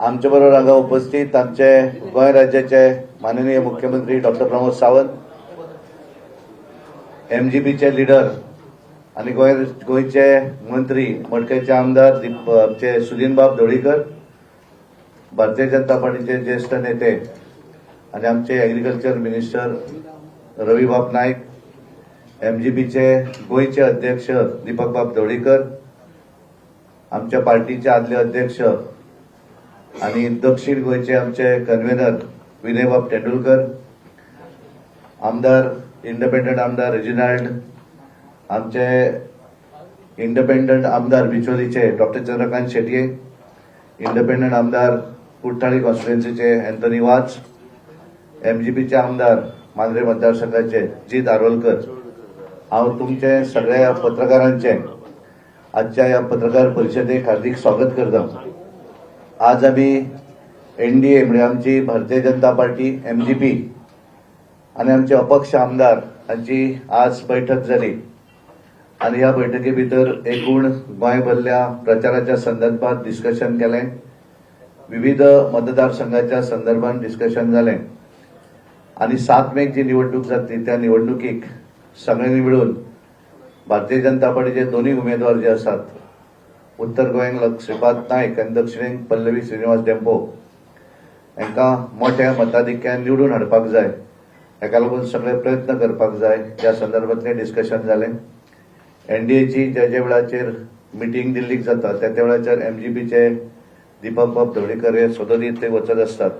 आमच्या बरोबर हांगा उपस्थित आमचे गोंय राज्याचे माननीय मुख्यमंत्री डॉक्टर प्रमोद सावंत एमजीपीचे लिडर आणि गोंय गोंयचे मंत्री मडकयचे आमदार दीप आमचे सुदीनबाब धोळीकर भारतीय जनता पार्टीचे ज्येष्ठ नेते आणि आमचे एग्रीकल्चर मिनिस्टर रविबाब नाईक एमजीपीचे गोंयचे अध्यक्ष दीपकबाब बाब आमच्या पार्टीचे आदले अध्यक्ष आणि दक्षिण गोंयचे आमचे कन्व्हेनर विनयबाब तेंडुलकर आमदार इंडिपेंडंट आमदार रेजिनाल्ड आमचे इंडिपेंडंट आमदार बिचोलीचे डॉक्टर चंद्रकांत शेटये इंडिपेंडंट आमदार कुट्टाळी कॉन्स्टिट्युएन्सीचे अँथनी जी एमजीपीचे आमदार मांद्रे मतदारसंघाचे जीत आरवलकर. हांव तुमचे सगळ्या पत्रकारांचे आजच्या या पत्रकार परिषदेक हार्दिक स्वागत करता. आज आम्ही ए म्हणजे आमची Bharatiya Janata party M G P आणि आमचे अपक्ष आमदार हांची आज बैठक जाली आणि ह्या बैठकी भितर एकूण गोंयभरल्या प्रचाराच्या संदर्भात डिस्कशन केलें. विविध मतदारसंघाच्या संदर्भात डिस्कशन जालें आणि सात मेक जी निवडणूक जातली त्या निवडणुकीक सगळ्यांनी मिळून भारतीय जनता पार्टीचे दोन्ही उमेदवार जे आसात उत्तर गोंयांक श्रीपाद नायक आनी दक्षिणेक पल्लवी श्रीनिवास डेंपो हांकां मोठ्या मताधिक्यान निवडून हाडपाक जाय. हाका लागून सगळे प्रयत्न करपाक जाय. ह्या संदर्भातलें डिस्कशन जालें एनडीएची ज्या ज्या वेळाचेर मिटींग दिल्लीक जाता त्या त्या वेळाचेर एमजीपीचे दीपक बाब ढवळीकर हे सदोदीत ते वचत आसतात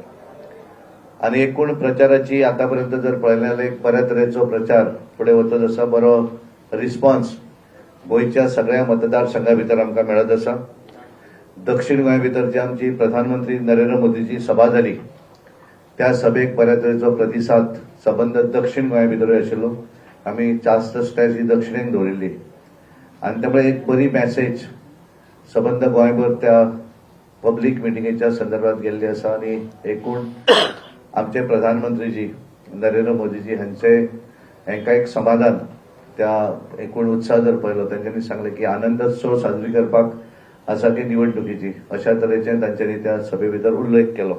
आनी एकूण प्रचाराची आतापर्यंत जर पळयलें जाल्यार एक बऱ्या तरेचो प्रचार फुडें वचत आसा बरो रिस्पॉन्स गोंयच्या सगळ्या मतदारसंघा भितर आमकां मेळत आसा दक्षिण गोंया भितर जी आमची प्रधानमंत्री नरेंद्र मोदीची सभा जाली त्या सभेक बऱ्या तरेचो प्रतिसाद सबंद दक्षिण गोंया भितर आशिल्लो. आमी जास्त स्ट्रेस ही दक्षिणेक दवरिल्ली. आनी त्यामुळे एक बरी मॅसेज सबंद गोंयभर त्या पब्लीक मिटिंगेच्या संदर्भात गेल्ली आसा आनी एकूण आमचे प्रधानमंत्रीजी नरेंद्र मोदीजी हांचे हांकां एक समाधान त्या एकूण उत्साह जर पळयलो त्यांच्यानी सांगले की आनंदोत्सव साजरी करपाक आसा ती निवडणुकीची अशा तरेचे तांच्यानी त्या सभे भितर उल्लेख केलो.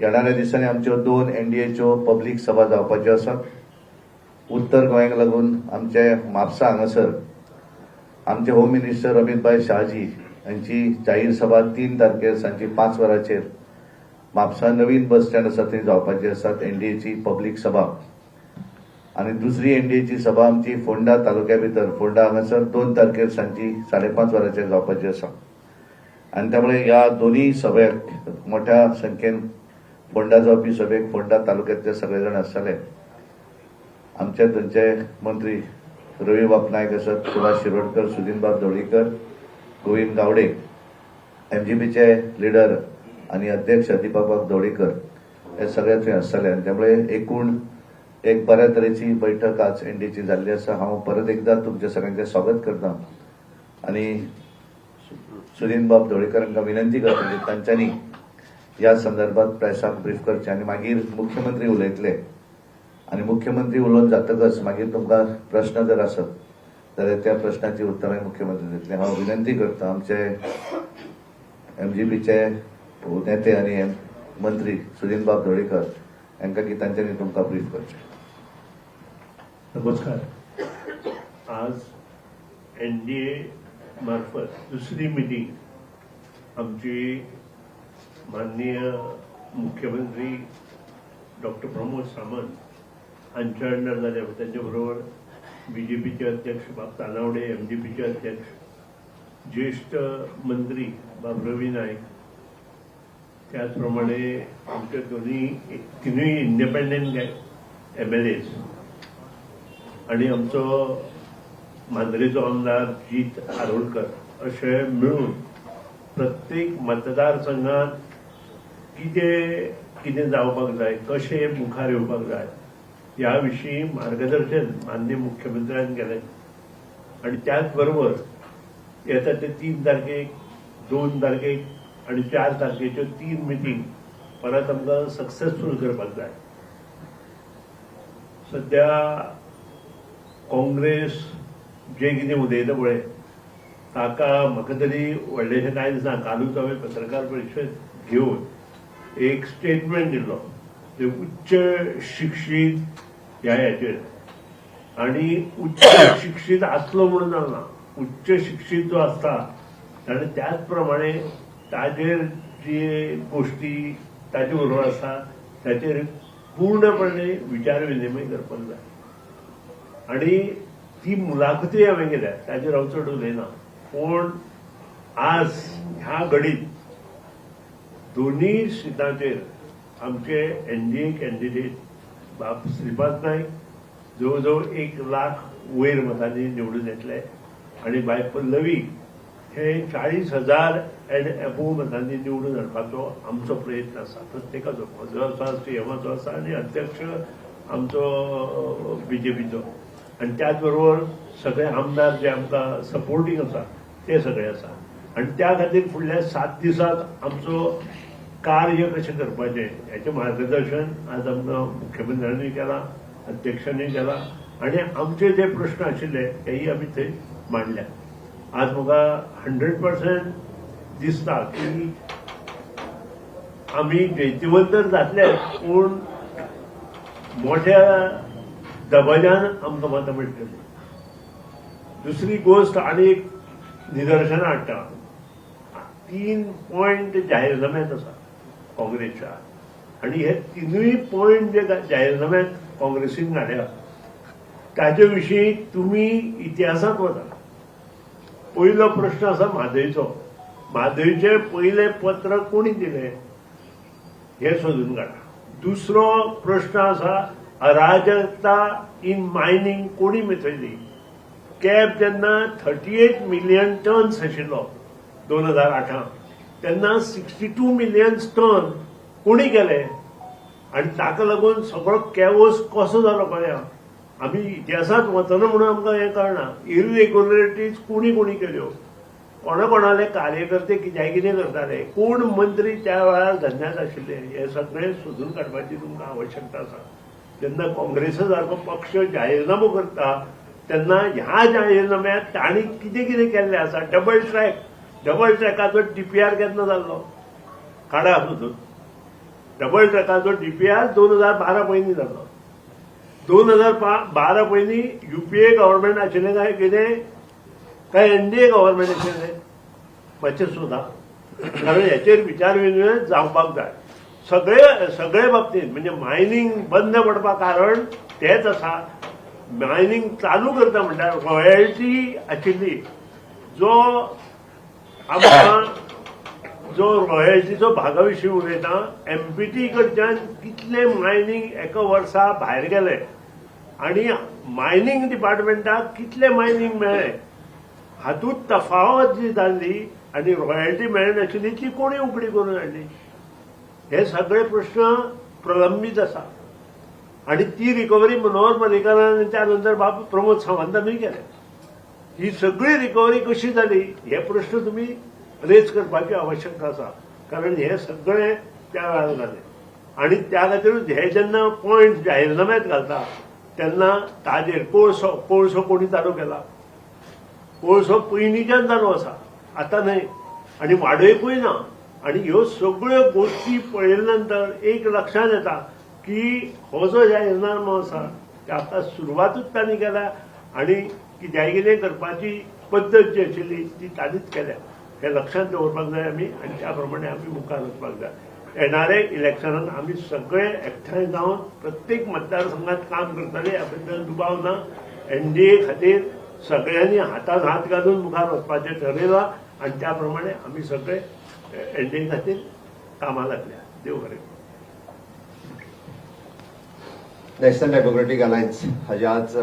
येणाऱ्या दिसांनी आमच्यो दोन एनडीएच्यो पब्लीक सभा जावपाच्यो आसात उत्तर गोंयाक लागून आमचे म्हापसा हांगासर आमचे होम मिनिस्टर अमितभाई शहाजी हांची जाहीर सभा तीन तारखेर सांची पांच वरांचेर म्हापसा नवीन बस स्टँड आसा थंय जावपाची आसात एनडीएची पब्लीक सभा. आणि दुसरी एनडीएची सभा आमची फोंडा तालुक्या भितर फोंडा हांगासर दोन तारखेर सांची साडेपांच वरांचेर जावपाची आसा. आणि त्यामुळे ह्या दोन्ही सभेक मोठ्या संख्येन फोंडा जावपी सभेक फोंडा तालुक्यातले सगळे जाण आसतले. आमचे थंयचे मंत्री रवी बाप नायक आसात सुभाष शिरोडकर सुदीनबाब ढवळीकर गोविंद गावडे एमजीपीचे लिडर आणि अध्यक्ष दीपाबाब बाब हे सगळे थंय आसतले. आनी त्यामुळे एकूण एक बऱ्या तरेची बैठक आज एनडीची जाल्ली आसा हांव परत एकदा तुमच्या सगळ्यांचे स्वागत करता. आणि सुदीन बाब ढवळीकर विनंती करता की तांच्यांनी ह्या संदर्भात प्रेसाक ब्रीफ करचें आनी मागीर मुख्यमंत्री उलयतले आणि मुख्यमंत्री उलोवन जातकच मागीर तुमकां प्रश्न जर आसत जाल्यार त्या प्रश्नाची उत्तरां मुख्यमंत्री दितले. हांव विनंती करता आमचे एमजीपीचे नेते आनी मंत्री सुदीन बाब ढवळीकर हांकां की तांच्यांनी तुमकां ब्रीफ करचें. नमस्कार. आज एन डी ए मार्फत दुसरी मिटिंग आमची माननीय मुख्यमंत्री डॉक्टर प्रमोद सावंत यांच्या अंडर झाल्या त्यांच्याबरोबर बी जे पीचे अध्यक्ष बाब तानावडे एम डी पीचे अध्यक्ष ज्येष्ठ मंत्री बाब रवी नाईक त्याचप्रमाणे आमचे दोन्ही तिन्ही इंडिपेंडंट एम एल एज आणि आमचो मांद्रेचो आमदार जीत आरोलकर अशे मिळून प्रत्येक मतदारसंघात कितें कितें जावपाक जाय कशें मुखार येवपाक जाय ह्या विशीं मार्गदर्शन माननीय मुख्यमंत्र्यान केलें आनी त्याच बरोबर येता ते तीन तारखेक दोन तारखेक आनी चार तारखेच्यो तीन मिटींग परत आमकां सक्सेसफूल करपाक जाय. सध्या काँग्रेस जे कितें उलयता पळय ताका म्हाका तरी व्हडलेशें कांय दिसना कालूच हांवें पत्रकार परिशद घेवन एक स्टेटमेंट दिल्लो ते उच्च शिक्षीत ह्या हेचेर आनी उच्च शिक्षीत आसलो म्हणून जालना उच्च शिक्षीत जो आसता ताणें त्याच प्रमाणे ताजेर जे गोष्टी ताजे बरोबर आसा ताचेर पूर्णपणे विचार विनिमय करपाक जाय आणि ती मुलाखती हांवें केल्या ताजेर हांव चड उलयना पूण आज ह्या घडीत दोन्ही सिटांचेर आमचे एनडीए कॅन्डिडेट बाब श्रीपाद नाईक जवळ एक लाख वयर मतांनी निवडून येतले आणि बाय पल्लवी हे चाळीस हजार एंड एबो मतांनी निवडून हाडपाचो आमचो प्रयत्न आसा प्रत्येकाचो. म्हजो आसा सीएमाचो आसा आनी अध्यक्ष आमचो बीजेपीचो आणि त्याच बरोबर सगळे आमदार जे आमकां सपोर्टींग आसा ते सगळे आसा आणि त्या खातीर फुडल्या सात दिसांत आमचो कार्य कशें करपाचें हेचें मार्गदर्शन आज आमकां मुख्यमंत्र्यांनी केलां अध्यक्षांनी केलां आनी आमचे जे प्रश्न आशिल्ले तेही आमी थंय मांडल्या. आज म्हाका हंड्रेड पर्सेंट दिसता की आमी जैतिवंत जातले पूण मोठ्या दबाज्यान आमकां मतां मेळटली दुसरी गोष्ट आनी एक निदर्शनां हाडटा तीन पॉयंट जाहीरनाम्यात आसा काँग्रेसच्या. आणि हे तिनूय पॉयंट जे जाहीरनाम्यात काँग्रेसीन घाल्या ताचे विशीं तुमी इतिहासांत वता पयलो प्रश्न आसा म्हादयचो म्हादयचे पयलें पत्र कोणी दिले? हे सोदून काडा दुसरो प्रश्न आसा अराजकता इन मायनिंग कोणी मेथयली कॅब जेन्ना थर्टी एट मिलियन टन्स आशिल्लो दोन हजार आठांत तेन्ना सिक्स्टी टू मिलियन टन कोणी केले आनी ताका लागून सगळो कॅवोस कसो जालो पळया आमी इतिहासांत वतना म्हणून आमकां हें कळना इरेग्युलरिटीज कोणी कोणी केल्यो? कोणा कोणाले कार्यकर्ते कित्याक कितें करताले? कोण मंत्री त्या वेळार धन्यात आशिल्ले हे सगळे सोदून काडपाची तुमकां आवश्यकता आसा जेन्ना काँग्रेसा पक्ष जाहीरनामो करता तेन्ना ह्या जाहीरनाम्यात तांणी कितें कितें केल्लें आसा डबल ट्रॅक डबल ट्रॅकाचो डीपीआर केन्ना जाल्लो काडा सोदून डबल ट्रॅकाचो डीपीआर दोन हजार बारा पयलीं जाल्लो दोन हजार बारा पयलीं युपीए गव्हर्मेंट आशिल्लें काय कितें काय एनडीए गव्हर्मेंट आशिल्लें मातशें सोदा कारण हेचेर विचार विनिमय जावपाक जाय सगळे सगळे बाबतींत म्हणजे मायनिंग बंद पडपा कारण तेच आसा मायनिंग चालू करता म्हणल्यार रॉयल्टी आशिल्ली जो आमकां जो रॉयल्टीचो भागा विशीं उलयता एमपीटी कडच्यान कितले मायनिंग एका वर्सा भायर गेले आनी मायनिंग डिपार्टमेंटाक कितले मायनिंग मेळ्ळे हातूंत तफावत जी जाल्ली आनी रॉयल्टी मेळनाशिल्ली ती कोणी उगडी करून हाडली हे सगळे प्रश्न प्रलंबीत असा. आणि ती रिकव्हरी मनोहर पर्रीकरान त्यानंतर बाबू प्रमोद सावंतांनी केले ही सगळी रिकव्हरी कशी जाली हे प्रश्न तुम्ही रेज करपाची आवश्यकता आसा कारण हे सगळे त्या वेळार जाले आणि त्या खातीरूच हे जेन्ना पॉयंट जाहीरनाम्यात घालता तेन्ना ताजेर कोळसो कोळसो कोणी चालू केला? कोळसो पयलींच्यान चालू आसा आतां न्हय आनी वाडयकूय ना आणि ह्यो सगळ्यो गोष्टी पळयल्या नंतर एक लक्षात येता की हो जो जाहीरनामो आसा ते आतां सुरवातूच तांणी केल्या आणि कित्याय कितें करपाची पद्दत जी आशिल्ली ती ताणीच केल्या. हे लक्षात दवरपाक जाय आमी आनी त्या प्रमाणे आमी मुखार वचपाक जाय. येणारे इलेक्शनात आमी सगळे एकठांय जावन प्रत्येक मतदारसंघात काम करतले ह्या बद्दल दुबाव ना. एनडीए खातीर सगळ्यांनी हातान हात घालून मुखार वचपाचें ठरयलां आनी त्या प्रमाणे आमी सगळे एनडीए खातीर कामा लागल्या. देव बरें. नॅशनल डेमोक्रेटिक अलायन्स हाजी आज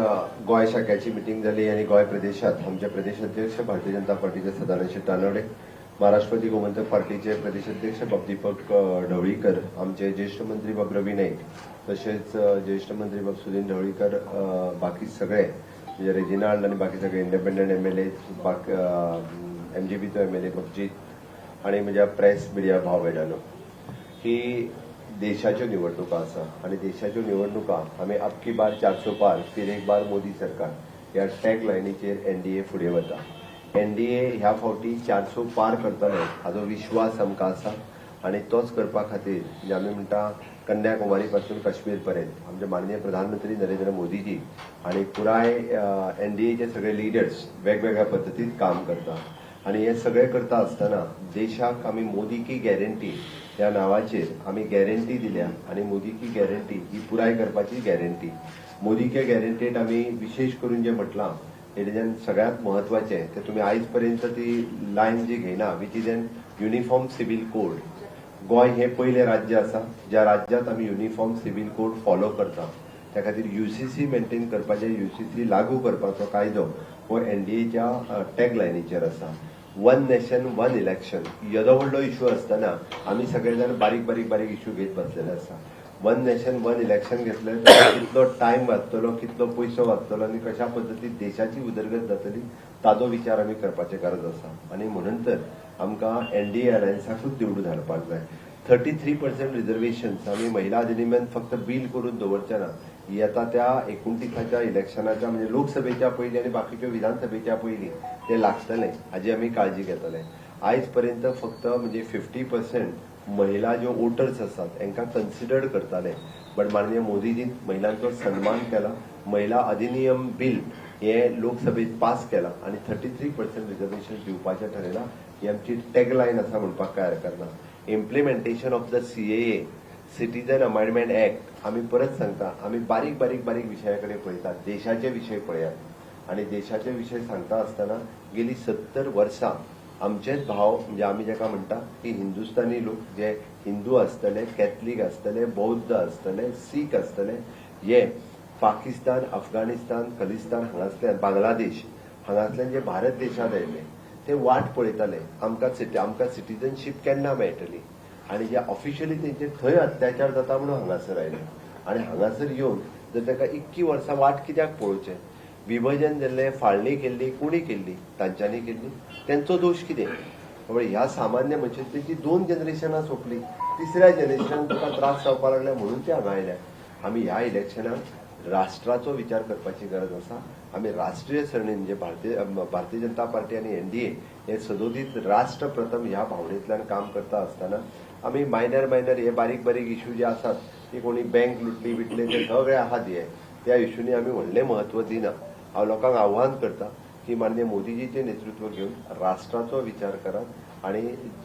गोय गोंय मिटींग जाली आनी गोंय प्रदेशात आमचे प्रदेशाध्यक्ष भारतीय जनता पार्टीचे सदानंद तानवडे महाराष्ट्रवादी गोमंतक पार्टीचे प्रदेशाध्यक्ष बाबदीपक ढवळीकर आमचे ज्येष्ठ मंत्री बाब रवी नाईक तसेच ज्येष्ठ मंत्री बाब सुनील ढवळीकर बाकी सगळे म्हणजे रेजिनाल्ड आणि बाकी सगळे इंडिपेंडंट एम एल ए एमजीबीचो एम एल ए बबजीत आणि म्हज्या प्रेस मिडिया भाव भयणानो ही देशाच्यो निवडणुका आसा आणि देशाच्यो निवडणुका आमी अबकी बार चारसो पार फिर एक बार मोदी सरकार ह्या टॅग लायनीचेर एनडीए फुडें वता. एनडीए ह्या फावटी चारसो पार करतले हाजो विश्वास आमकां आसा आणि तोच करपा खातीर जे आमी म्हणटा कन्याकुमारी पासून काश्मीर पर्यंत आमचे माननीय प्रधानमंत्री नरेंद्र मोदीजी आणि पुराय एनडीएचे सगळे लिडर्स वेगवेगळ्या पद्दतीन काम करतात आणि हे सगळे करता आसतना देशाक आमी मोदी की गॅरंटी ह्या नांवाचेर आमी गॅरंटी दिल्या आणि मोदी की गॅरंटी ही पुराय करपाची गॅरंटी मोदी के गॅरंटीत आमी विशेष करून जे म्हटलां हेजेन सगळ्यात महत्त्वाचे ते तुम्ही आयज पर्यंत ती लायन जी घेयना which is an uniform civil code Goem हे पयलें राज्य आसा ज्या राज्यांत आमी युनिफॉर्म सिव्हिल कोड फॉलो करता. त्या खातीर युसीसी मेंटेन करपाचे युसीसी लागू करपाचो कायदो हो एनडीएच्या टॅग लायनीचेर आसा वन नेशन वन इलेक्शन येदो व्हडलो इश्यू आसतना आमी सगळे जाण बारीक बारीक बारीक इश्यू घेत बसलेले आसा वन नेशन वन इलेक्शन घेतले जाल्यार कितलो टायम वाचतलो कितलो पयसो वाचतलो आनी कशा पद्दतीन देशाची उदरगत जातली ताचो विचार आमी करपाची गरज आसा आनी म्हणून तर आमकां एनडीए अलायन्साकूच निवडून हाडपाक जाय. थर्टी थ्री पर्सेंट रिजर्वेशन आमी महिला अधिनियमांत फक्त बील करून दवरचे ना. येता त्या एकोणतीसाच्या इलेक्शनाच्या म्हणजे लोकसभेच्या पयलीं आनी बाकीच्यो विधानसभेच्या पयलीं ते लागतले हाजी आमी काळजी घेतले आयज पर्यंत फक्त म्हणजे फिफ्टी पर्सेंट महिला ज्यो वोटर्स आसात हांकां कन्सिडर्ड करताले बट माननीय मोदीजीन महिलांचो सन्मान केला. महिला अधिनियम बिल हे लोकसभेत पास केला आणि थर्टी थ्री पर्सेंट रिझर्वेशन दिवपाचें थारायला ही आमची टॅगलायन आसा म्हणपाक काय हरकत ना implementation of the CAA citizen amendment act आमी परत सांगता आमी बारीक बारीक बारीक विशया कडेन पळयतात देशाचे विशय पळयात. आणि देशाचे विशय सांगता आसतना गेली सत्तर वर्सां आमचेच भाव म्हणजे आमी जेका म्हणटा की हिंदुस्थानी लोक जे हिंदू आसतले कॅथलीक आसतले बौद्ध आसतले सीख आसतले हे पाकिस्तान अफगाणिस्तान खलिस्तान हांगासल्यान बांगलादेश हांगासल्यान जे भारत देशांत आयले ते वाट पळयताले. आमकां सिटी आमकां सिटीजनशीप केन्ना मेळटली? आणि जे ऑफिशियली तेंचे थंय अत्याचार जाता म्हणून हांगासर आयले. आणि हांगासर येवन जर ताका इतकी वर्सां वाट कित्याक पळोवचें? विभजन जाल्लें फाळणी केल्ली कोणी केल्ली तांच्यांनी केल्ली तेंचो दोश कितें त्यामुळे ह्या सामान्य मनशाची तेंची दोन जनरेशनां सोंपली तिसऱ्या जनरेशनान तुका त्रास जावपाक लागले म्हणून ते हांगा आयल्या आमी ह्या इलेक्शनाक राष्ट्राचो विचार करपाची गरज आसा आमी राष्ट्रीय सरणीन जे म्हणजे भारतीय भारतीय जनता पार्टी आनी एनडीए हे सदोदीत राष्ट्र प्रथम ह्या भावनेंतल्यान काम करता आसतना आमी मायनर मायनर हे बारीक बारीक इश्यू जे आसात की कोणी बँक लुटली बिटले ते सगळे आहात हे त्या इश्यूनी आमी व्हडलें महत्त्व दिना हांव लोकांक आव्हान करता की माननीय मोदीजीचे नेतृत्व घेवन राष्ट्राचो विचार करात आणि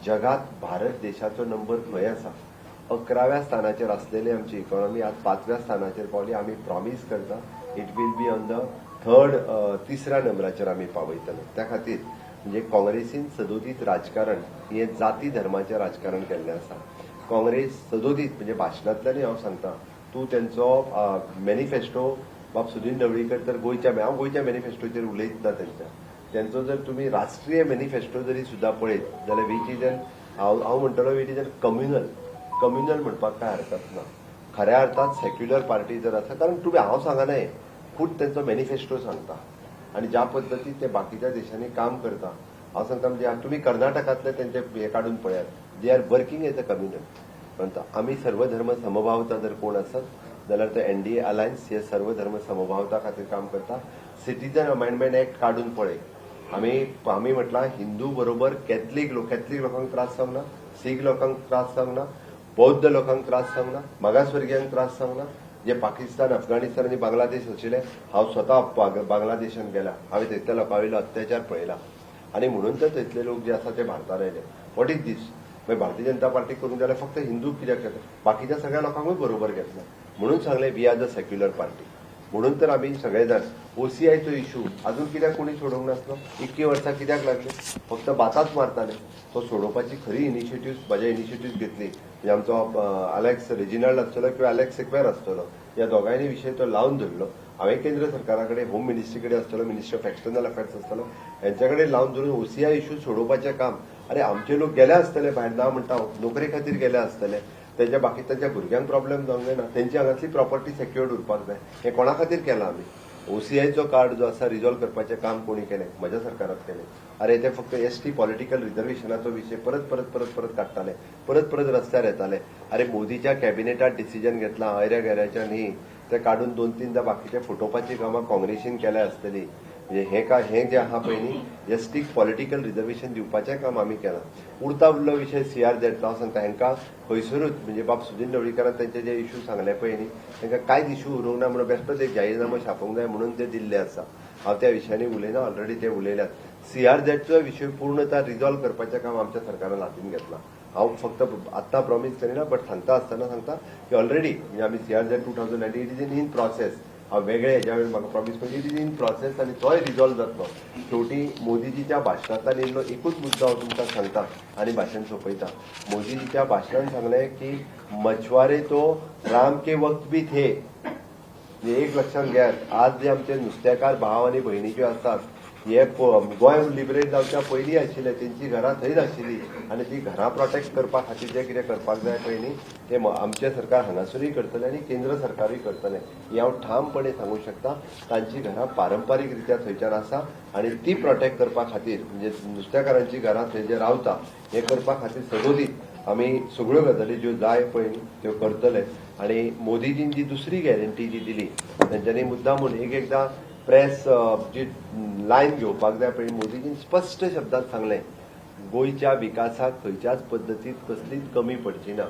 जगात भारत देशाचो नंबर खंय आसा. अकराव्या स्थानाचेर आसलेली आमची इकॉनॉमी आज पाचव्या स्थानाचेर पावली. आमी प्रॉमिस करता it will be on the third तिसऱ्या नंबराचेर आमी पावयतले. त्या खातीर म्हणजे काँग्रेसीन सदोदीत राजकारण हे जाती धर्माचें राजकारण केल्लें आसा. काँग्रेस सदोदीत म्हणजे भाशणांतल्यानय हांव सांगता तूं तेंचो मॅनिफेस्टो बाब सुनील ढवळीकर तर गोंयच्या हांव गोयच्या मॅनिफेस्टोचेर उलयतना तेंच्या तेंचो जर तुमी राष्ट्रीय मॅनिफेस्टो जरी सुद्दां पळयत जाल्यार वीच इज एन हांव हांव म्हणटलो which is an communal communal म्हणपाक काय हरकत ना खऱ्या अर्थात सेक्युलर पार्टी जर आसा कारण तुमी हांव सांगना खूप खूब तेंचो मॅनिफेस्टो सांगता. आणि ज्या पद्दतीन ते बाकीच्या देशांनी काम करता. हांव सांगता म्हणजे तुमी कर्नाटकांतले तेंचे हे काडून पळयात. They are working as a communal म्हणटा आमी सर्वधर्म समभावता जर कोण असत जाल्यार ते एनडीए अलायन्स हे सर्वधर्म समभावता खातीर काम करता. सिटीजन अमेंडमेंट एक्ट काडून पळय आमी आमी म्हटलां हिंदू बरोबर कॅथलीक लोक कॅथलीक लोकांक त्रास जावंक ना सीख लोकांक त्रास जावंक ना बौद्ध लोकांक त्रास जावंक ना मागासवर्गीयांक त्रास जावंक ना. जे पाकिस्तान अफगाणिस्तान आणि बांगलादेश आशिल्ले हांव स्वता बांगलादेशात गेला. हांवें थंयच्या लोकां वयलो अत्याचार पळयला. आणि म्हणून तर थंयसले लोक जे आसा ते भारतान आयले. वॉट इज दीस मागीर भारतीय जनता पार्टी करून जाल्यार फक्त हिंदू कित्याक घेतले बाकीच्या सगळ्या लोकांकूय बरोबर घेतला. म्हणून सांगले we are the secular party म्हणून तर आमी सगळे जाण ओसीआयचो इश्यू अजून कित्याक कोणी सोडोवंक नासलो इतकी वर्सां कित्याक लागली? फक्त बाताच मारताले तो सोडोवपाची खरी इनिशिएटिव्ह म्हज्या इनिशिएटिव्ह घेतली. म्हणजे आमचो अलेक्स रेजिनाल्ड आसतलो किंवा अलेक्स एक्वेर आसतलो या दोगांयनी विशय तो लावन धरलो. हांवें केंद्र सरकारा कडेन होम मिनिस्ट्री कडेन आसतलो मिनिस्ट्री ऑफ एक्सटर्नल अफेअर्स आसतलो हेंच्या कडेन लावन धरून ओसीआय इश्यू सोडोवपाचें काम. अरे आमचे लोक गेले आसतले भायर ना म्हणटा नोकरे खातीर गेले आसतले तेज्या बाकी तांच्या भुरग्यांक प्रॉब्लेम जावंक जायना तेंची हांगासली प्रॉपर्टी सेक्युअर्ड उरपाक जाय हें कोणा खातीर केलां आमी ओसीआयचो कार्ड जो आसा रिझॉल्व करपाचें काम कोणी केलें म्हज्या सरकारात केलें अरे ते फक्त एस टी पॉलिटिकल रिझर्वेशनाचो विशय परत परत परत परत काडटाले परत परत रस्त्यार येताले अरे मोदीच्या कॅबिनेटात डिसिजन घेतलां आयऱ्या गैऱ्याच्या न्ही. ते काडून दोन तीनदा बाकीचे फुटोवपाची कामां काँग्रेसीन केल्या आसतली म्हणजे हे का हे जे आहा पळय न्ही जस्टीक पॉलिटिकल रिजर्वेशन दिवपाचें काम आमी केलां. उरता उरलो विशय सीआरझेडचो हांव सांगता हांकां खंयसरूच म्हणजे बाब सुदीन ढवळीकरान तेंचे जे इश्यू सांगले पळय न्ही तांकां कांयच इश्यू उरूंक ना म्हणून बेश्टोच एक जाहीरनामो छापूंक जाय म्हणून ते दिल्ले आसा. हांव त्या विशयांनी उलयना ऑलरेडी ते उलयल्यात. सीआरझेडचो विशय पूर्णता रिझॉल्व करपाचें काम आमच्या सरकारान हातीन घेतलां. हांव फक्त आत्तां प्रॉमीस करिना बट सांगता आसतना सांगता की ऑलरेडी म्हणजे आमी CRZ two thousand nineteen it is in in process हांव वेगळे हेज्या वेळी म्हाका प्रॉमीस म्हणजे इट इज इन प्रोसेस आनी तोय रिझॉल्व जातलो शेवटी मोदीजीच्या भाशणांतल्यान येयल्लो एकूच मुद्दो हांव तुमकां सांगता आनी भाशण सोंपयता मोदीजीच्या भाशणान सांगलें की मछवारे तो राम के वक्त भी थे. एक लक्षात घेयात आज जे आमचे नुस्तेकार भाव आनी भयणी ज्यो आसात हे गोंय लिबरेट जावच्या पयलीं आशिल्ले तेंची घरां थंयच आशिल्ली. आनी ती घरां प्रोटेक्ट करपा खातीर जें कितें करपाक जाय पळय न्ही तें आमचें सरकार हांगासरूय करतले आनी केंद्र सरकारूय करतलें. हें हांव ठामपणे सांगूंक शकता तांची घरां पारंपारीक रित्या थंयच्यान आसा आनी ती प्रोटेक्ट करपा खातीर म्हणजे नुस्तेकारांची घरां थंय जे रावता हें करपा खातीर सदोदीत आमी सगळ्यो गजाली ज्यो जाय पळय त्यो करतले. आनी मोदीजीन जी दुसरी गॅरंटी जी दिली तेंच्यांनी मुद्दामून एक एकदां प्रेस जी लायन घेवपाक जाय पळय मोदीजीन स्पश्ट शब्दांत सांगलें गोंयच्या विकासाक खंयच्याच पद्दतीत कसलीच कमी पडची ना.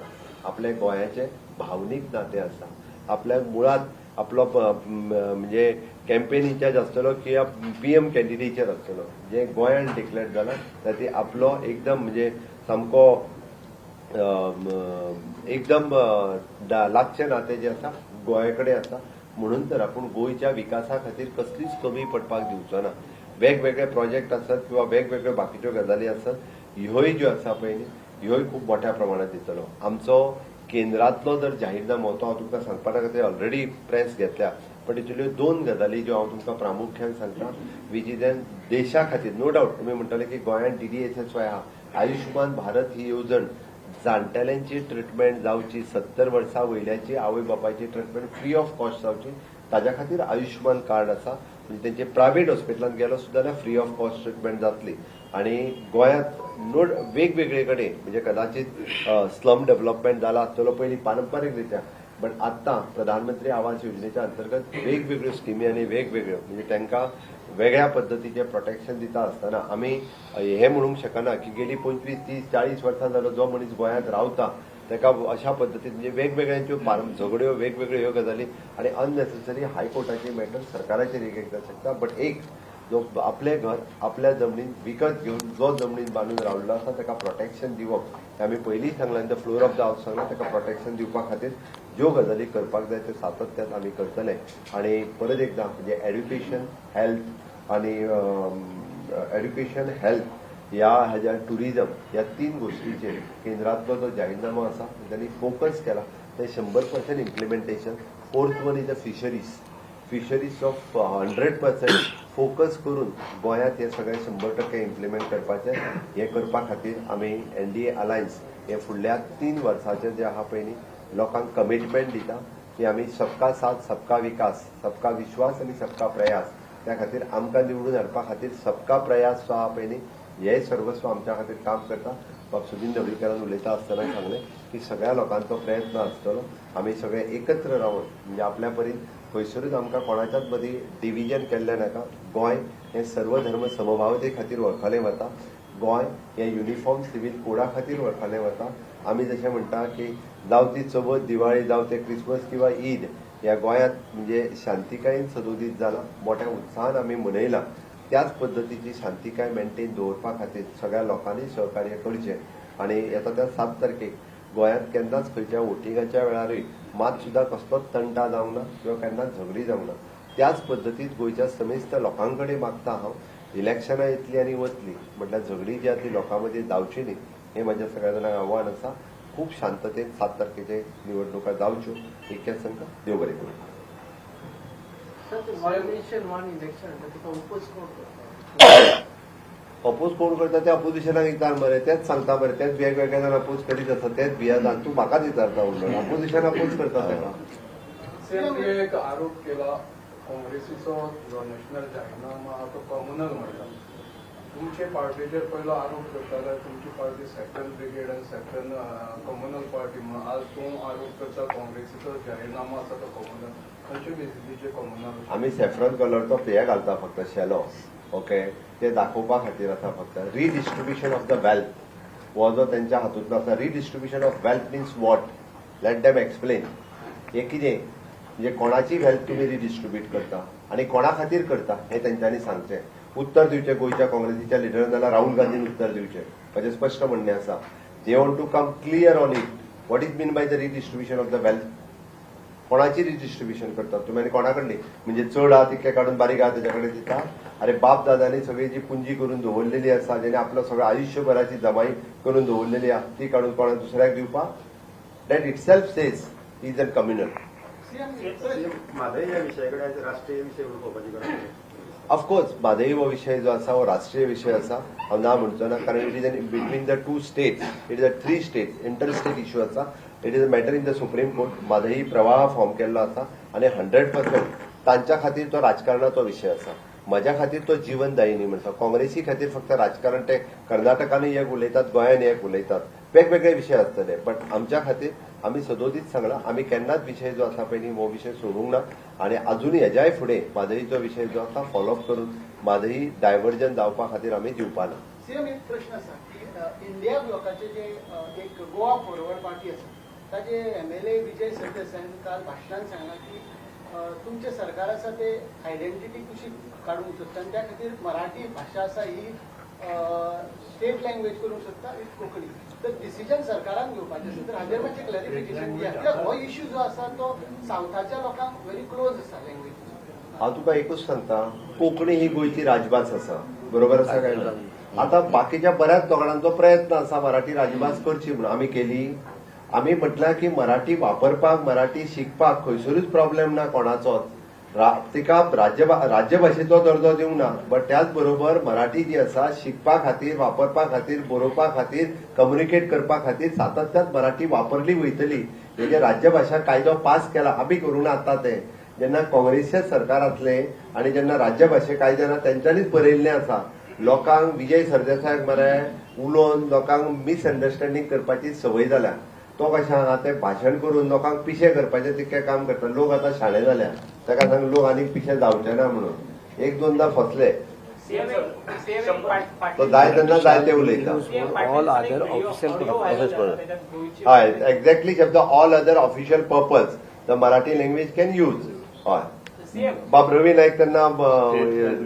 आपल्या गोंयाचें भावनीक नातें आसा. आपल्या मुळात आपलो म्हणजे कॅम्पेनीचेर इन्चार्ज आसतलो किंवा पीएम कॅन्डिडेटचेर आसतलो. जे गोंयान डिक्लेअर जाला ताती आपलो एकदम म्हणजे सामको एकदम लागचे नाते लागचें नातें जें आसा गोंया कडेन आसा म्हणून तर आपूण गोंयच्या विकासा खातीर कसलीच कमी पडपाक दिवचो ना. वेगवेगळे प्रोजेक्ट आसत किंवा वेगवेगळ्यो बाकीच्यो गजाली आसत ह्योय ज्यो आसा पळय न्ही ह्योय खूब मोठ्या प्रमाणात दितलो आमचो केंद्रांतलो जर जाहीरनामो तो हांव तुमकां सांगपा खातीर ऑलरेडी प्रेस घेतल्या पण तितुल्यो दोन गजाली ज्यो हांव तुमकां प्रामुख्यान सांगता विच इज एन देशा खातीर नो डावट तुमी म्हणटले की गोंयांत डीडीएसएसवाय आहा आयुष्यमान भारत ही येवजण जाणटेल्यांची ट्रिटमेंट जावची सत्तर वर्सां वयल्याची आवय बापायची ट्रिटमेंट फ्री ऑफ कॉस्ट जावची ताज्या खातीर आयुश्यमान कार्ड आसा म्हणजे तेंचे प्रायव्हेट हॉस्पिटलांत गेलो सुद्दां जाल्यार फ्री ऑफ कॉस्ट ट्रिटमेंट जातली. आनी गोंयांत नोड वेगवेगळे कडेन म्हणजे कदाचित स्लम डेव्हलपमेंट जाला आसतलो पयलीं पारंपारीक रित्या बट आत्तां प्रधानमंत्री आवास योजनेच्या अंतर्गत वेगवेगळ्यो स्किमी आनी वेगवेगळ्यो म्हणजे तांकां वेगळ्या पद्दतीचें प्रोटेक्शन दिता आसतना आमी हे म्हणूंक शकना की गेली पंचवीस तीस चाळीस वर्सां जालो जो मनीस गोंयांत रावता ताका अशा पद्दतीन म्हणजे वेगवेगळ्यांच्यो झगड्यो वेगवेगळ्यो ह्यो गजाली आनी अननेसेसरी हायकोर्टाची मॅटर सरकाराचेर एक एकदां शकता. बट एक जो आपलें घर आपल्या जमनीन विकत घेवन जो जमनीन बांदून रावल्लो आसा ताका प्रोटेक्शन दिवप. हें आमी पयलींच सांगलां द फ्लोर ऑफ द हावस सांगलां ताका प्रोटेक्शन दिवपा खातीर ज्यो गजाली करपाक जाय त्यो सातत्यान आमी करतले. आनी परत एकदां म्हणजे एड्युकेशन हेल्थ आनी एड्युकेशन हेल्थ ह्या हाज्या टुरिजम ह्या तीन गोश्टीचेर केंद्रांतलो जो जाहीरनामो आसा त्यांनी फोकस केला. ते शंबर percent implementation fourth one is the fisheries fisheries of hundred percent focus करून गोंयांत हे सगळें शंबर टक्के इम्प्लिमेंट करपाचें हे करपा खातीर आमी एनडीए अलायन्स हे फुडल्या तीन वर्सांचे जे आहा पय न्ही लोकांक कमिटमेंट दिता की आमी सबका साथ सबका विकास सबका विश्वास आनी सबका प्रयास. त्या खातीर आमकां निवडून हाडपा खातीर सबका प्रयास हो जो आहा पळय न्ही हे सर्वस्व आमच्या खातीर काम करता. बाब सुदीन ढवळीकरान उलयता आसतना सांगलें की सगळ्या लोकांचो प्रयत्न आसतलो. आमी सगळे एकत्र रावन म्हणजे आपल्या परीन खंयसरूच आमकां कोणाच्याच मदीं डिव्हिजन केल्लें नाका. गोंय हें सर्वधर्म समभावते खातीर वळखलें वता. गोंय हें युनिफॉर्म सिवील कोडा खातीर वळखलें वता. आमी जशें म्हणटा की जावं ती चवथ दिवाळी जावं ते क्रिसमस किंवा ईद ह्या गोंयांत म्हणजे शांतिकायेन सदोदीत जाला मोठ्या उत्साहान आमी मनयला. त्याच पद्दतीची शांतिकाय मेंटेन दवरपा खातीर सगळ्या लोकांनी सहकार्य करचें. आनी येता त्या सात तारखेक गोंयांत केन्नाच खंयच्या वोटिंगाच्या वेळारूय मात सुद्दां कसलोच तंटा जावंक ना किंवा केन्नाच झगडी जावंक ना. त्याच पद्दतीत गोंयच्या समेस्त लोकां कडेन मागता हांव. इलेक्शनां येतली आनी वतली. म्हटल्यार झगडी जी आहा ती लोकां मदीं जावची न्ही हें म्हाज्या सगळ्या जाणांक आव्हान आसा. खूब शांततेन सात तारखेचे निवडणुका जावच्यो इतकेंच तांकां देव बरें करूं अपोज कोण करता? ते अपोजिशनाक विचार मरे तेच सांगता मरे तेच वेगवेगळे जाण अपोज करीत आसा तेच भियादान तूं म्हाकाच विचारता उरलो अपोजिशन अपोज करता एक आरोप केला. काँग्रेसीचो जो नॅशनल जाहीरनामा तो कॉमनल म्हणटा तुमचे पार्टीचेर पयलो आरोप करता जाल्यार तुमची पार्टी सेक्टर ब्रिगेड आनी सेक्टर कम्युनल पार्टी म्हणून आज तूं आरोप करता काँग्रेसीचो जाहीरनामा आसा तो कम्युनल खंयचे बेसिसीचे कम्युनल आम्ही सेफ्रॉन कलरचो पेय घालता फक्त शेलो ओके ते दाखोवपा खातीर आसा फक्त. रिडिस्ट्रिब्युशन ऑफ द वेल्थ हो जो तेंच्या हातूंतलो आसा redistribution of wealth means what let them explain हे कितें? म्हणजे कोणाची वेल्थ तुम्ही रिडिस्ट्रिब्यूट करता? आणि कोणा खातीर करता? हे तेंच्यांनी सांगचें उत्तर दिवचें गोंयच्या काँग्रेसीच्या लिडरान जाल्यार राहुल गांधीन उत्तर दिवचें म्हजें स्पश्ट म्हणणें आसा they want to come clear on it what is mean by the redistribution of the wealth कोणाची रिडिस्ट्रिब्युशन करतात? तुम्ही आणि कोणाकडली म्हणजे चड आहा तितके काढून बारीक आहा त्याच्याकडे दिता अरे बाप दादांनी सगळी जी पुंजी करून दवरलेली आसा जेणे आपलो सगळं आयुष्यभराची जमाई करून दवरलेली आसा ती काढून कोणा दुसऱ्याक दिवपाक that itself says is a communal Mhadei ह्या विषयाकडे राष्ट्रीय विषय उलोवपाची गरज ऑफकोर्स म्हादई हो विषय जो आसा हो राष्ट्रीय विषय आसा हांव ना म्हणचो ना कारण it is an between the two states it is a three states inter state issue आसा it is a matter in the supreme court Mhadei प्रवाह फॉर्म केल्लो आसा आनी हंड्रेड पर्सेंट तांच्या खातीर तो राजकारणाचो विशय आसा म्हज्या खातीर तो जीवनदायिनी म्हणटा काँग्रेसी खातीर फक्त राजकारण ते कर्नाटकानूय एक उलयतात गोंयान एक उलयतात वेगवेगळे विशय आसतले बट आमच्या खातीर आमी सदोदीत सांगला आमी केन्नाच विशय जो आसा पळय न्ही हो विशय सोडूंक ना आनी अजूनय हेज्याय फुडें म्हादईचो विशय जो आसा फॉलोअप करून म्हादई डायव्हर्जन जावपा खातीर आमी दिवपा ना सीएम एक प्रश्न आसा की इंडिया ब्लॉकाचे जे एक गोवा फॉरवर्ड पार्टी आसा ताजे एम एल ए विजय सरदेसाईन काल भाशणान सांगला की तुमचे सरकार आसा ते आयडेंटिटी कशी काडूंक सोदता आनी त्या खातीर मराठी भाशा आसा ही स्टेट लँग्वेज करूंक सोदता विथ कोंकणी. तर डिसिजन सरकारान घेवपाचें आसा. तर हाजेर मातशें क्लॅरिफिकेशन दिया. कित्याक हो इश्यू जो आसा तो सावथाच्या लोकांक व्हेरी क्लोज आसा लँग्वेज हांव तुका एकूच सांगता कोंकणी ही गोंयची राजभास आसा. बरोबर आसा काय ना? आता बाकीच्या बऱ्याच लोकांचो प्रयत्न आसा मराठी राजभास करची म्हणून. आमी केली. आमी म्हटल्यार की मराठी वापरपाक मराठी शिकपाक खंयसरूच प्रॉब्लेम ना कोणाचोच. रा- तिका राज्य राज्यभाशेचो दर्जो दिवंक ना बट त्याच बरोबर मराठी जी आसा शिकपा खातीर वापरपा खातीर बरोवपा खातीर कम्युनिकेट करपा खातीर सातत्यात मराठी वापरली वयतली म्हणजे राज्यभाशा कायदो पास केला आमी करूंक ना आतां ते. जेन्ना काँग्रेसचे सरकार असले आणि जेन्ना कायदे कायद्यान तेंच्यांनीच बरयल्लें आसा लोकांक विजय सरदेसायक मरे उलोवन लोकांक मिसअंडरस्टँडींग करपाची संवय जाल्या. तो कशें आहा ते भाशण करून लोकांक पिशे करपाचें तितकें काम करता लोक आतां शाणे जाल्या ताका सांग लोक आनीक पिशे जावचे ना म्हणून. एक दोनदा फसले. तो जाय तेन्ना जाय ते उलयता. Other official purposes हय एक्झॅक्टली शब्द all other official purpose the Marathi language can use हय. बाब रवी नाईक तेन्ना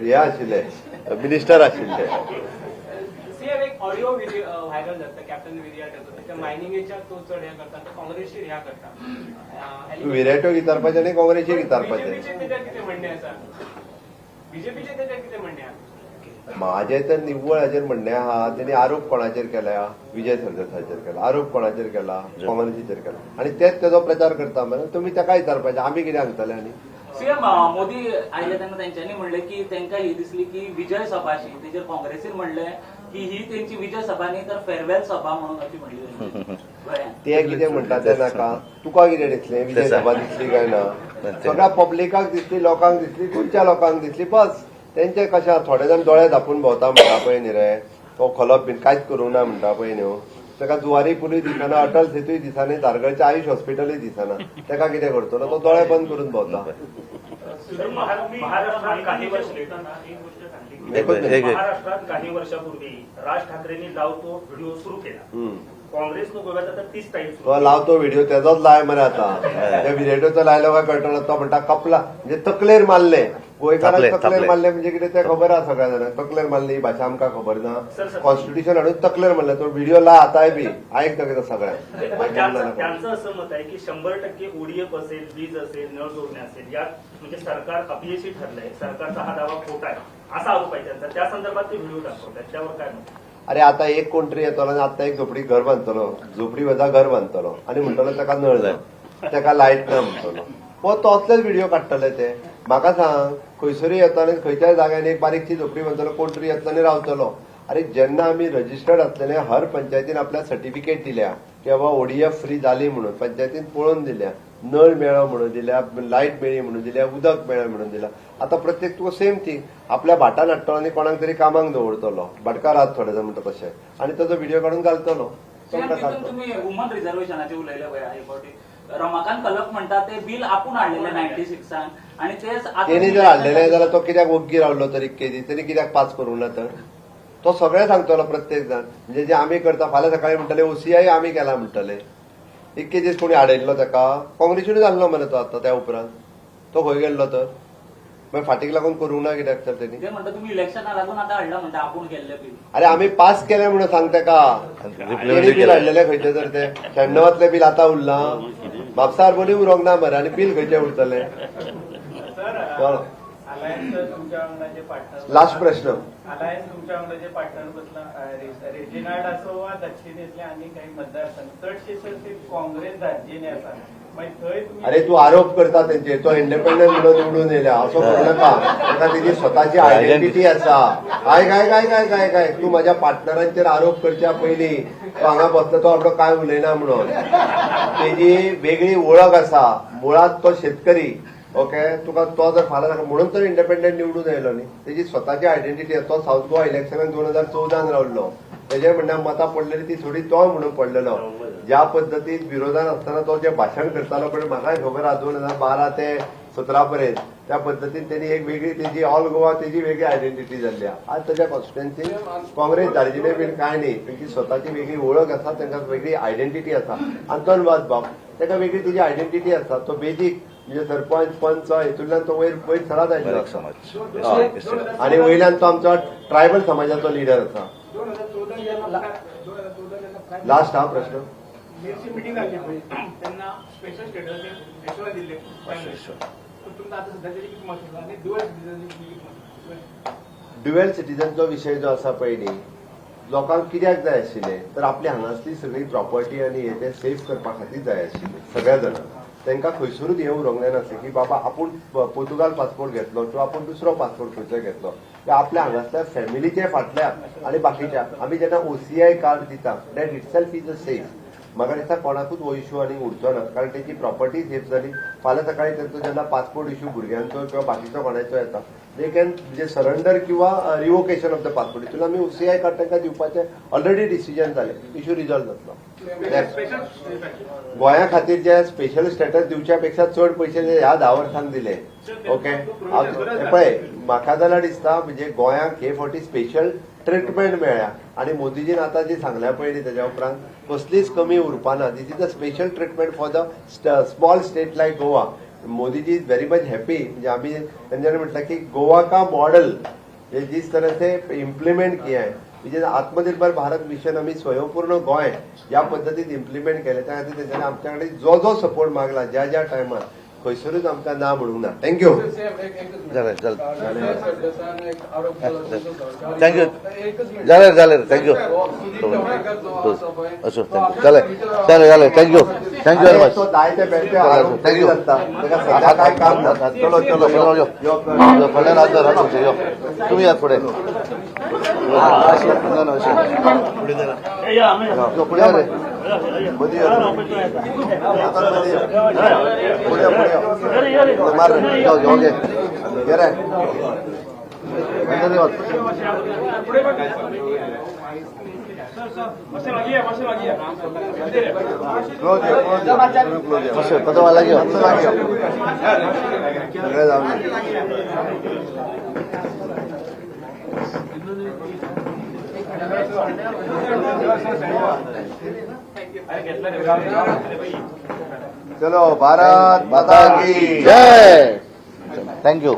हे आशिल्ले. मिनिस्टर आशिल्ले. सीएम एक ऑडिओ व्हायरल जाता कॅप्टन त्याच्या मायनिंगेच्या तो चड हे करता तो काँग्रेसचेर ह्या करता तूं विरेटो विचारपाचें आनी काँग्रेसीक विचारपाचें बीजेपीचे तेजेर कितें म्हणणें आसा बीजेपीचे तेजेर कितें म्हणणें आहा म्हाजें तर निव्वळ हाजेर म्हणणें आहा तेणी आरोप कोणाचेर केल्या विजय सरदेसायाचेर केला. आरोप कोणाचेर केला? काँग्रेसीचेर केला. आनी तेच तेजो प्रचार करता मरे तुमी ताका विचारपाचें आमी कितें सांगतले आनी सीएम मोदी आयले तेन्ना तेंच्यांनी म्हणलें की तांकां ही दिसली की विजय सभा अशी तेजेर काँग्रेसीन म्हणलें की ही तेंची विजय सभा न्ही तर फेरवेल सभा म्हणून अशी म्हणली. ते कितें म्हणटा ते नाका तुका कितें दिसलें? विजय सभा दिसली काय ना? सगळ्या पब्लिकाक दिसली लोकांक दिसली गोंयच्या लोकांक दिसली बस. तेंचे कशें थोडे जाण दोळे धापून भोंवता म्हणटा पळय न्ही रे. तो खलप बीन कांयच करूं ना म्हणटा पळय न्ही ताका जुवारी पुलीस दिसना अटल सेतूय दिसना दारगळचें आयुश हॉस्पिटलूय दिसना. ताका कितें करतलो तो दोळे बंद करून भोंवता. महाराष्ट्रात काही वर्ष एक गोष्ट सांगली एकच मिनिट. महाराष्ट्रात काही वर्षापूर्वी राज ठाकरेंनी लाव तो व्हिडिओ सुरू केला. काँग्रेसनं गोव्यात आता तीस टाईम तो लावतो व्हिडिओ तेजोच लाय मरे आता. त्या विरेटोचो लायलो काय कळटलो तो म्हणटा कपला. म्हणजे तकलेर मारले गोंयकारांक तकलेर. मारले म्हणजे कितें ते खबर आहा सगळ्या जाणांक तकलेर मारली ही भाशा आमकां खबर ना. कॉन्स्टिट्युशन हाडून तकलेर मारले तो व्हिडिओ लाय आतांय बी. आयक कितें सगळ्या त्यांचं त्यांचं असं मत आहे की शंभर टक्के ओडीएफ असेल वीज असेल नळ जोडणे असेल यात म्हणजे सरकार अपयशी ठरलंय. सरकारचा हा दावा खोटा आहे. असा आरोप आहे त्यांचा. त्या संदर्भात ते व्हिडिओ दाखवतात त्यावर काय मत अरे आता एक कोण तरी येतलो आनी आतां एक झोपडी घर बांदतलो झोपडी वजा घर बांदतलो आनी म्हणटलो ताका नळ ना ताका लायट ना म्हणटलो हो तो असलेच व्हिडिओ काडटले ते. म्हाका सांग खंयसरूय येताले खंयच्याय जाग्यान एक बारीकशी झोपडी बांदतलो कोण तरी येतलो आनी रावतलो. अरे जेन्ना आमी रजिस्टर्ड असलेले हर पंचायतीन आपल्या सर्टिफिकेट दिल्या. की बाबा ओडीएफ फ्री जाली म्हणून पंचायतीन पळोवन दिल्या. नळ मेळ्ळो म्हणून दिल्या लायट मेळ्ळी म्हणून दिल्या उदक मेळ्ळें म्हणून दिल्या. आता प्रत्येक तुका सेम थिंग आपल्या भाटान हाडटलो आनी कोणाक तरी कामाक दवरतलो. भाटकार आहात थोडे जाण म्हणटा तशें. आनी ताजो व्हिडिओ काडून घालतलो. वुमन रिझर्वेशनाचे उलयले रमाकांत कलक म्हणटा ते बिल आपूण हाडलेले नायन्टी सिक्सान आणि तेच आतां तेणी जर हाडलेले जाल्यार तो कित्याक वग्गी रावलो तर केजी तेणी कित्याक पास करूं ना तर? तो सगळें सांगतलो प्रत्येक जाण म्हणजे जे आमी करता फाल्यां सकाळी म्हणटले ओसीआय आमी केला म्हणटले इतके दीस कोणी हाडयल्लो ताका काँग्रेसीनूच जाल्लो मरे तो आतां त्या उपरांत. तो खंय गेल्लो तर? मागीर फाटीक लागून करूं ना कित्याक तर तेणी ते म्हणटा तुम्ही इलेक्शना लागून आतां हाडला म्हणटा आपूण केल्ले बिल अरे आम्ही पास केले म्हणून सांग ताका तेणी बील हाडलेले खंयचे तर ते? शण्णवातले बील आतां उरला म्हापसा हार्मोनी उरोंक ना मरे आनी बील खंयचे उरतले चलो. अलायन्स तुमच्या वांगडाचे पार्टनर लास्ट प्रश्न. अलायन्स तुमच्या पार्टनर बसला अं, रे- रेजिनार्ड असो वा दक्षिणेतले आनी काही मतदारसंघ. काँग्रेस राज्याने तुम्ही अरे तू आरोप करता त्यांचे. तो इंडिपेंडंट म्हणून निवडून येयला असं म्हणू नका ताका तेजी स्वताची आयडेंटिटी आसा काय काय काय काय काय काय? तू माझ्या पार्टनरांचेर आरोप करच्या पयलीं तो हांगा बसता तो आमकां काय उलयना म्हणून. तेजी वेगळी वळख आसा मुळात तो शेतकरी. ओके? तुका तो जर फाल्यां नाका म्हणून तर इंडिपेंडंट निवडून आयलो न्ही. तेजी स्वताची आयडेंटिटी आसा तो साऊथ गोवा इलेक्शनान दोन हजार चौदान रावल्लो. तेजे म्हणल्यार मतां पडलेली ती थोडी तो म्हणून पडलेलो. ज्या पद्दतीन विरोधान आसतना तो जे भाशण करतालो पण म्हाकाय खबर आहा दोन हजार बारा ते सतरा पर्यंत त्या पद्दतीन त्यांनी एक वेगळी तेजी ऑल गोवा तेजी वेगळी आयडेंटिटी जाल्ली आहा. आज ताच्या कॉन्स्टिट्युएन्सी काँग्रेस धाडजिले बीन काय न्ही तेंची स्वताची वेगळी वळख आसा तांकां वेगळी आयडेंटिटी आसा. आंतन वाजबाब ताका वेगळी तेजी आयडेंटिटी आसा. तो बेजीक म्हणजे सरपंच पंच हितूंतल्यान तो वयर वयर चडात आयलो समाज. आणि वयल्यान तो आमचो ट्रायबल समाजाचो लिडर आसा लास्ट हा प्रश्न. आनी ड्युएल सिटीजनचो विशय जो आसा पळय न्ही लोकांक कित्याक जाय आशिल्ले? तर आपली हांगासली सगळी प्रॉपर्टी आनी हे ते सेफ करपा खातीर जाय आशिल्ले सगळ्या जाणांक तांकां खंयसरूच हें उरोंक जाय की बाबा आपूण पोर्तुगाल पासपोर्ट घेतलो किंवा आपूण दुसरो पासपोर्ट खंयचो घेतलो. किंवा आपल्या हांगासल्या फॅमिलीचे फाटल्या आनी बाकीच्या आमी जेन्ना ओसीआय कार्ड दिता that itself is a safe दिसता कोणाकूच हो इश्यू आनी उरचो ना कारण तेची प्रॉपर्टी सेफ जाली फाल्यां सकाळी तेंचो जेन्ना पासपोर्ट इश्यू भुरग्यांचो किंवा बाकीचो कोणाचो येता. दे कॅन म्हणजे सरेंडर किंवा रिवोकेशन ऑफ द पासपोर्ट हितून आमी ओसीआय कार्ड तांकां दिवपाचें ऑलरेडी डिसिजन जालें इश्यू रिझॉल्व जातलो. गोंया खातीर जे स्पेशल स्टेटस दिवच्या पेक्षा चड पयशे जे ह्या धा वर्सांक दिले. ओके पळय म्हाका जाल्यार दिसता म्हणजे गोंयाक हे फावटी स्पेशल ट्रिटमेंट मेळ्ळ्या आणि मोदीजीन आता जे सांगल्या पळय न्ही तेज्या उपरांत कसलीच कमी उरपाना. This is a special treatment for the small state like Goa Modiji is very much happy म्हणजे आम्ही त्यांच्याने म्हटलं की गोवा का मॉडल हे जिस तरह से इम्प्लिमेंट किया है. म्हणजे आत्मनिर्भर भारत मिशन आम्ही स्वयंपूर्ण गोय या पद्धतीत इम्प्लिमेंट केले. त्या खातीर तेच्यानी आमच्याकडे जो जो सपोर्ट मागला ज्या ज्या टायमार खंयसरूच आमकां ना म्हणूंक ना. थँक्यू जालें, जालें. थँक्यू. जालें जालें थँक्यू असो थँक्यू जालें जालें जालें thank you thank you very much thank you चलो चलो चलो यो यो फाल्यां रात जरा तुमचे यो. तुम्ही या फुडें फुडें फुडें यो, फुडें यो तो मार रे यो यो घे घे रे अंदर यो क्लोज यो क्लोज यो क्लोज यो बस पता वाला यो पता चलो भारत माता की जय। थँक्यू